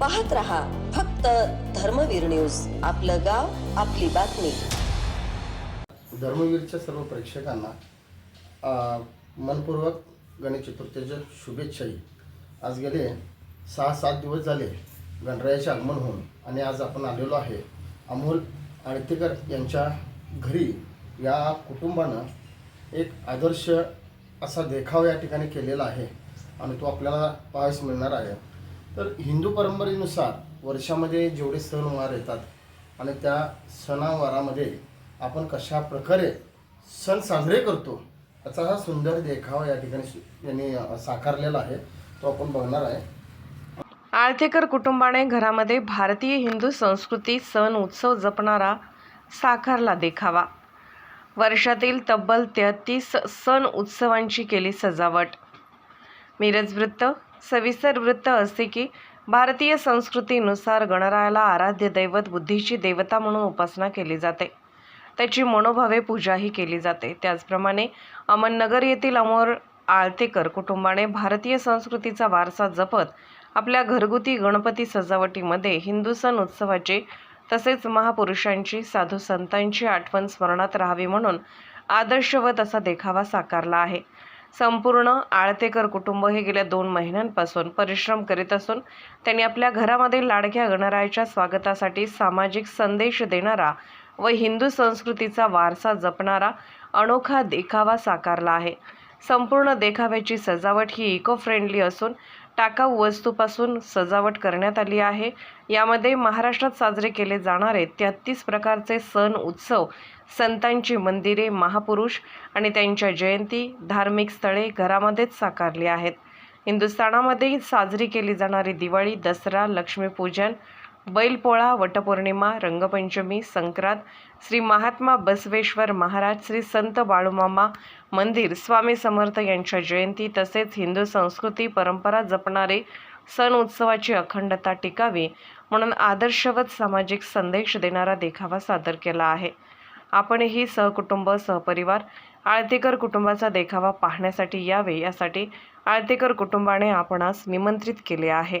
पाहत रहा फक्त धर्मवीर न्यूज. आपलं गाव आपली बातमी. धर्मवीरच्या सर्व प्रेक्षकांना मनपूर्वक गणेश चतुर्थीच्या शुभेच्छाही आज गेले सहा सात दिवस झाले गणरायाचे आगमन होऊन आणि आज आपण आलेलो आहे अमोल आळतेकर यांच्या घरी. या कुटुंबानं एक आदर्श असा देखाव या ठिकाणी केलेला आहे आणि तो आपल्याला पाहायस मिळणार आहे. तर हिंदू परंपरेनुसार वर्षामध्ये जेवढे सणवार येतात आणि त्या सणावारामध्ये आपण कशा प्रकारे सण साजरे करतो याचा हा सुंदर देखावा या ठिकाणी यांनी साकारलेला आहे. तो आपण बघणार आहे. आळतेकर कुटुंबाने घरामध्ये भारतीय हिंदू संस्कृती सण उत्सव जपणारा साकारला देखावा. वर्षातील तब्बल तेहतीस सण उत्सवांची केली सजावट. मिरज वृत्त सविस्तर वृत्त असे की भारतीय संस्कृतीनुसार गणरायाला आराध्य दैवत बुद्धीची देवता म्हणून उपासना केली जाते. त्याची मनोभावे पूजाही केली जाते. त्याचप्रमाणे अमननगर येथील अमोर आळतेकर कुटुंबाने भारतीय संस्कृतीचा वारसा जपत आपल्या घरगुती गणपती सजावटीमध्ये हिंदू सण उत्सवाचे तसेच महापुरुषांची साधू संतांची आठवण स्मरणात राहावी म्हणून आदर्शवत असा देखावा साकारला आहे. संपूर्ण आळतेकर कुटुंब हे गेल्या दोन महिन्यांपासून परिश्रम करीत असून त्यांनी आपल्या घरामध्ये लाडक्या गणरायाच्या स्वागतासाठी सामाजिक संदेश देणारा व हिंदू संस्कृतीचा वारसा जपणारा अनोखा देखावा साकारला आहे. संपूर्ण देखाव्याची सजावट ही इको फ्रेंडली असून टाकाऊ वस्तूपासून सजावट करण्यात आली आहे. यामध्ये महाराष्ट्रात साजरे केले जाणारे तेहत्तीस प्रकारचे सण उत्सव संतांची मंदिरे महापुरुष आणि त्यांच्या जयंती धार्मिक स्थळे घरामध्येच साकारली आहेत. हिंदुस्थानामध्ये साजरी केली जाणारी दिवाळी दसरा लक्ष्मीपूजन बैलपोळा वटपौर्णिमा रंगपंचमी संक्रांत श्री महात्मा बसवेश्वर महाराज श्री संत बाळूमामा मंदिर स्वामी समर्थ यांच्या जयंती तसेच हिंदू संस्कृती परंपरा जपणारे सण उत्सवाची अखंडता टिकावी म्हणून आदर्शवत सामाजिक संदेश देणारा देखावा सादर केला आहे. आपणही सहकुटुंब सहपरिवार आळतेकर कुटुंबाचा देखावा पाहण्यासाठी यावे यासाठी आळतेकर कुटुंबाने आपणास निमंत्रित केले आहे.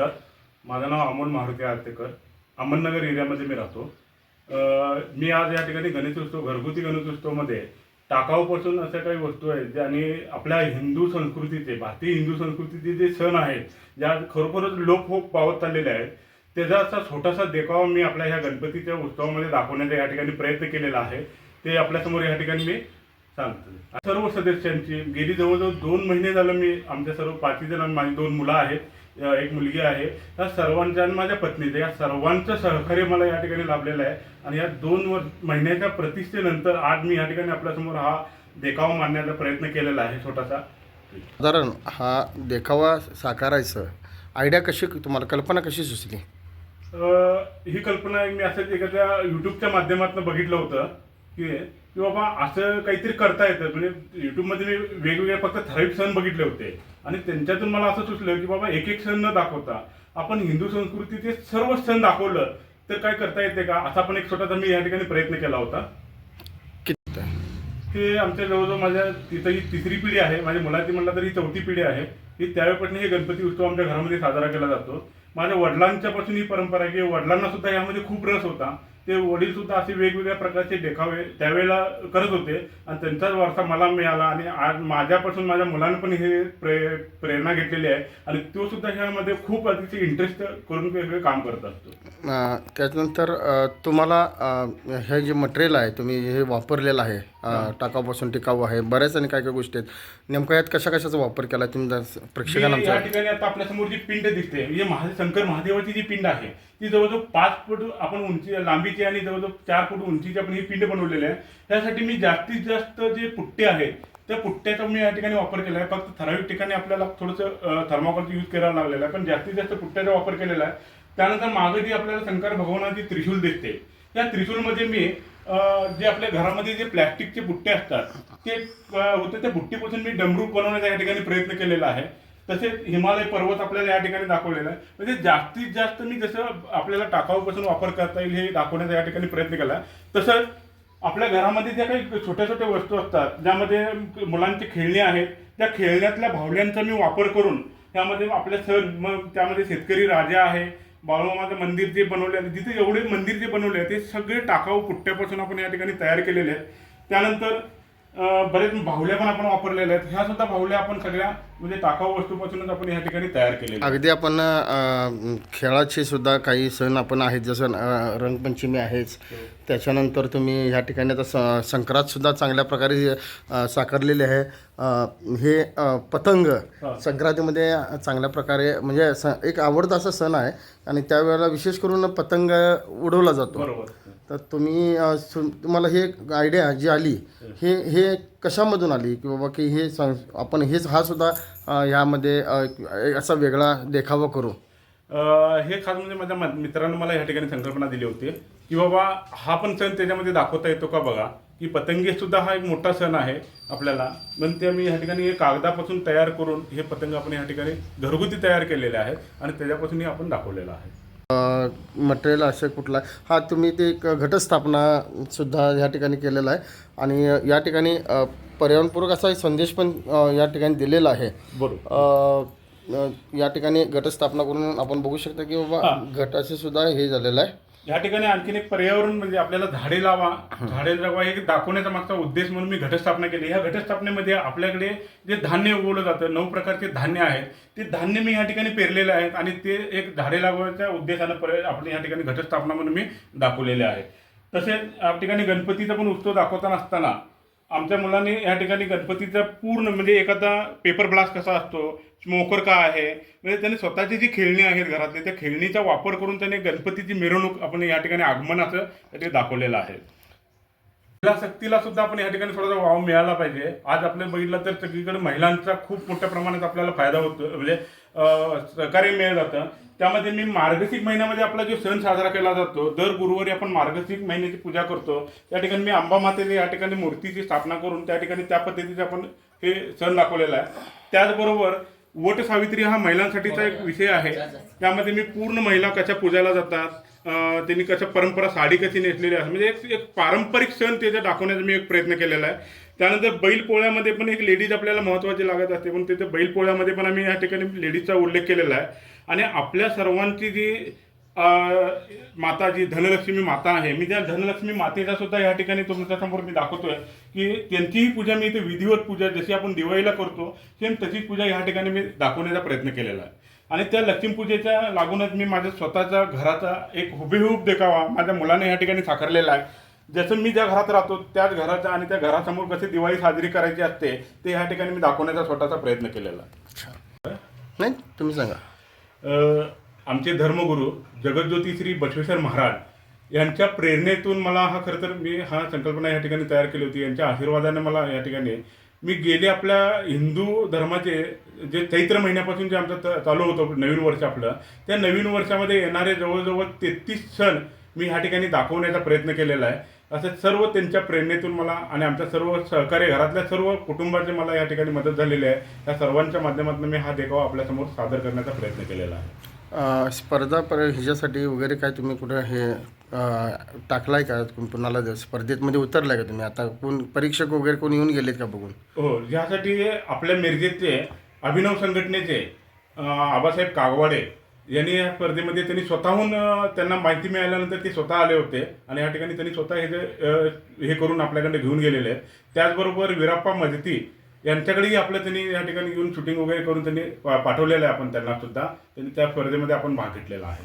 नमस्कार. माझं नाव अमोल मारुती आरतेकर. अहमदनगर एरियामध्ये मी राहतो. मी आज या ठिकाणी गणेशोत्सव घरगुती गणेशोत्सवमध्ये टाकाऊपासून अशा काही वस्तू आहेत ज्या आणि आपल्या हिंदू संस्कृतीचे भारतीय हिंदू संस्कृतीचे जे सण आहेत ज्या खरोखरच लोक पावत चाललेले आहेत त्याचा असा छोटासा देखावा मी आपल्या ह्या गणपतीच्या उत्सवामध्ये दाखवण्याचा या ठिकाणी प्रयत्न केलेला आहे. ते आपल्यासमोर या ठिकाणी मी सांगतो सर्व सदस्यांची गेली जवळजवळ दोन महिने झालं मी आमच्या सर्व पाचवी जण माझी दोन मुलं आहेत. एक मुलगी आहे. या सर्वांच्या आणि माझ्या पत्नीचं या सर्वांचं सहकार्य मला या ठिकाणी लाभलेलं आहे. आणि या दोन वर महिन्याच्या प्रतिष्ठेनंतर आज मी या ठिकाणी आपल्यासमोर हा देखावा मांडण्याचा प्रयत्न केलेला आहे छोटासा. साधारण हा देखावा साकारायचं. आयडिया कशी तुम्हाला कल्पना कशी सुचली? ही कल्पना मी असंच एखाद्या युट्यूबच्या माध्यमातून बघितलं होतं की की बाबा असं काहीतरी करता येतं. म्हणजे युट्यूबमध्ये मी वेगवेगळे फक्त ठराविक सण बघितले होते. आणि त्यांच्यातून मला असं सुचलं की बाबा एक एक सण न दाखवता आपण हिंदू संस्कृतीचे सर्व सण दाखवलं तर काय करता येते का? असा पण एक छोटासा मी या ठिकाणी प्रयत्न केला होता. ते आमच्या जवळजवळ माझ्या तिथं ही तिसरी पिढी आहे. माझ्या मुलाची म्हणलं तरी ही चौथी पिढी आहे. ही त्यावेळेपासून हे गणपती उत्सव आमच्या घरामध्ये साजरा केला जातो. माझ्या वडिलांच्यापासून ही परंपरा आहे की वडिलांना सुद्धा यामध्ये खूप रस होता. ते वडील सुद्धा असे वेगवेगळ्या प्रकारचे देखावे त्यावेळेला करत होते. आणि त्यांचाच वारसा मला मिळाला आणि आज माझ्यापासून माझ्या मुलांनी पण हे प्रे प्रेरणा घेतलेली आहे. आणि तो सुद्धा ह्यामध्ये खूप अतिशय इंटरेस्ट करून वेगवेगळे काम करत असतो. त्याच्यानंतर तुम्हाला हे जे मटेरियल आहे तुम्ही हे वापरलेलं आहे अ, टाकाऊपासून टिकाऊ आहे बऱ्याच आणि काय काय गोष्टी आहेत. नेमकं यात कशा कशाचा वापर केला तुम्ही? प्रेक्षकांना या ठिकाणी आता आपल्यासमोर जी पिंड दिसते म्हणजे महा शंकर महादेवाची जी पिंड आहे ती जवळजवळ पाच फूट आपण उंची लांबीची आणि जवळजवळ चार फूट उंचीची आपण ही पिंड बनवलेली आहे. त्यासाठी मी जास्तीत जास्त जे पुट्टे आहेत त्या पुट्ट्याचा मी या ठिकाणी वापर केला आहे. फक्त ठराविक ठिकाणी आपल्याला थोडंसं थर्माकोलचा यूज करायला लागलेला आहे. पण जास्तीत जास्त पुट्ट्याचा वापर केलेला आहे. त्यानंतर मागे जी आपल्याला शंकर भगवानाची त्रिशूल दिसते त्या त्रिशूलमध्ये मी जे आपल्या घरामध्ये जे प्लॅस्टिकचे बुट्टे असतात ते होते त्या बुट्टीपासून मी डमरू बनवण्याचा या ठिकाणी प्रयत्न केलेला आहे. तसेच हिमालय पर्वत आपल्याला या ठिकाणी दाखवलेला आहे. म्हणजे जास्तीत जास्त मी जसं आपल्याला टाकाऊपासून वापर करता येईल हे दाखवण्याचा या ठिकाणी प्रयत्न केला. तसंच आपल्या घरामध्ये ज्या काही छोट्या छोट्या वस्तू असतात ज्यामध्ये मुलांची खेळणी आहेत त्या खेळण्यातल्या भावल्यांचा मी वापर करून त्यामध्ये आपल्या सण मग त्यामध्ये शेतकरी राजा आहे बाळूमाचं मंदिर जे बनवले आहे जिथे एवढे मंदिर जे बनवले आहे ते सगळे टाकाऊ पुट्ट्यापासून आपण या ठिकाणी तयार केलेले आहेत. त्यानंतर बरेच बाहुल्या पण आपण वापरलेल्या आहेत. ह्या सुद्धा बाहुल्या आपण सगळ्या म्हणजे टाकाऊ वस्तूपासूनच आपण या ठिकाणी तयार केलेल्या आहेत. अगदी आपण खेळाचे सुद्धा काही सण आपण आहेत जसं रंगपंचमी आहेच. त्याच्यानंतर तुम्ही ह्या ठिकाणी आता स संक्रांत सुद्धा चांगल्या प्रकारे साकारलेले आहे. हे पतंग संक्रांतीमध्ये चांगल्या प्रकारे म्हणजे स एक आवडता असा सण आहे. आणि त्यावेळेला विशेष करून पतंग उडवला जातो. बरोबर. तर तुम्ही सु- तुम्हाला हे आयडिया जी आली हे हे कशामधून आली की बाबा की हे सं आपण हेच हा सुद्धा ह्यामध्ये यामध्ये असा वेगळा देखावा करू? हे खास म्हणजे माझ्या म- मित्रांनी मला या ठिकाणी संकल्पना दिली होती की बाबा हा पण सण त्याच्यामध्ये दाखवता येतो का बघा? की पतंगे सुद्धा हा एक मोठा सण आहे आपल्याला. पण ते मी या ठिकाणी हे कागदापासून तयार करून हे पतंग आपण या ठिकाणी घरगुती तयार केलेले आहेत आणि त्याच्यापासून हे आपण दाखवलेलं आहे. मटेरियल असं कुठला हा तुम्ही ते एक घटस्थापना सुद्धा या ठिकाणी केलेला आहे. आणि या ठिकाणी पर्यावरणपूरक असा संदेश पण या ठिकाणी दिलेला आहे. बरोबर. या ठिकाणी घटस्थापना करून आपण बघू शकता की बाबा घटाचे सुद्धा हे झालेलं आहे. या ठिकाणी आणखीन एक पर्यावरण म्हणजे आपल्याला झाडे लावा. झाडे लावा हे दाखवण्याचा मागचा उद्देश म्हणून मी घटस्थापना केली. ह्या घटस्थापनेमध्ये आपल्याकडे जे धान्य उगवलं जातं नऊ प्रकारचे धान्य आहेत. ते धान्य मी या ठिकाणी पेरलेले आहेत आणि ते एक झाडे लावण्याच्या उद्देशानं पर्या- आपण या ठिकाणी घटस्थापना म्हणून मी दाखवलेले आहे. तसेच या ठिकाणी गणपतीचा पण उत्सव दाखवताना असताना आमच्या मुलांनी या ठिकाणी गणपतीचा पूर्ण म्हणजे एखादा पेपर ब्लास्ट कसा असतो मोकर का आहे? म्हणजे त्यांनी स्वतःची जी खेळणी आहेत घरातली त्या खेळणीचा वापर करून त्यांनी गणपतीची मिरवणूक आपण या ठिकाणी आगमन असं ते दाखवलेलं आहे. महिला शक्तीला सुद्धा आपण या ठिकाणी थोडासा वाव मिळाला पाहिजे. आज आपल्याला बघितलं तर सगळीकडे महिलांचा खूप मोठ्या प्रमाणात आपल्याला फायदा होतो म्हणजे सहकार्य मिळत जातं त्यामध्ये मी मार्गशीर्ष महिन्यामध्ये आपला जो सण साजरा केला जातो दर गुरुवारी आपण मार्गशीर्ष महिन्याची पूजा करतो. त्या ठिकाणी मी आंबा मातेची या ठिकाणी मूर्तीची स्थापना करून त्या ठिकाणी त्या पद्धतीचे आपण हे सण दाखवलेला आहे. त्याचबरोबर वट सावित्री हा महिलांसाठीचा एक विषय आहे. त्यामध्ये मी पूर्ण महिला कशा पूजायला जातात त्यांनी कशा परंपरा साडी कशी नेसलेली आहे म्हणजे एक एक पारंपरिक सण त्याचा दाखवण्याचा मी एक प्रयत्न केलेला आहे. त्यानंतर बैल पोळ्यामध्ये पण एक लेडीज आपल्याला महत्त्वाची लागत असते पण तिथे बैल पोळ्यामध्ये पण आम्ही या ठिकाणी लेडीजचा उल्लेख केलेला आहे. आणि आपल्या सर्वांची जी माता जी धनलक्ष्मी माता आहे. मी त्या धनलक्ष्मी मातेचा सुद्धा या ठिकाणी तुमच्यासमोर मी दाखवतोय की त्यांचीही पूजा मी इथे विधिवत पूजा जशी आपण दिवाळीला करतो सेम तशीच पूजा या ठिकाणी मी दाखवण्याचा प्रयत्न केलेला आहे. आणि त्या लक्ष्मीपूजेच्या लागूनच मी माझ्या स्वतःच्या घराचा एक हुबेहूब देखावा माझ्या मुलाने या ठिकाणी साकारलेला आहे. जसं मी ज्या घरात राहतो त्याच घराचा आणि त्या घरासमोर कशी दिवाळी साजरी करायची असते ते या ठिकाणी मी दाखवण्याचा स्वतःचा प्रयत्न केलेला आहे. नाही तुम्ही सांगा. आमचे धर्मगुरू जगज्योती श्री बसवेश्वर महाराज यांच्या प्रेरणेतून मला हा खरं तर मी हा संकल्पना या ठिकाणी तयार केली होती. यांच्या आशीर्वादाने मला या ठिकाणी मी गेले आपल्या हिंदू धर्माचे जे चैत्र महिन्यापासून जे आमचं त- चालू होतं नवीन वर्ष आपलं त्या नवीन वर्षामध्ये येणारे जवळजवळ तेहतीस सण मी ह्या ठिकाणी दाखवण्याचा प्रयत्न केलेला आहे. असं सर्व त्यांच्या प्रेरणेतून मला आणि आमच्या सर्व सहकारी घरातल्या सर्व कुटुंबाचे मला या ठिकाणी मदत झालेली आहे. त्या सर्वांच्या माध्यमातून मी हा देखावा आपल्यासमोर सादर करण्याचा प्रयत्न केलेला आहे. स्पर्धा पर ह्याच्यासाठी वगैरे काय तुम्ही कुठं हे टाकलाय का? तुम्ही कुणाला ज- स्पर्धेमध्ये उतरलाय का तुम्ही? आता कोण परीक्षक वगैरे कोण येऊन गेलेत का बघून? हो यासाठी आपल्या मिरजेचे अभिनव संघटनेचे आबासाहेब कागवाडे यांनी या स्पर्धेमध्ये त्यांनी स्वतःहून त्यांना माहिती मिळाल्यानंतर ते स्वतः आले होते. आणि या ठिकाणी त्यांनी स्वतः हे जे हे करून आपल्याकडे घेऊन गेलेले आहेत. त्याचबरोबर विराप्पा मजती यांच्याकडेही आपलं त्यांनी या ठिकाणी येऊन शूटिंग वगैरे करून त्यांनी पाठवलेलं आहे आपण त्यांना सुद्धा. त्यांनी त्या स्पर्धेमध्ये आपण भाग घेतलेला आहे.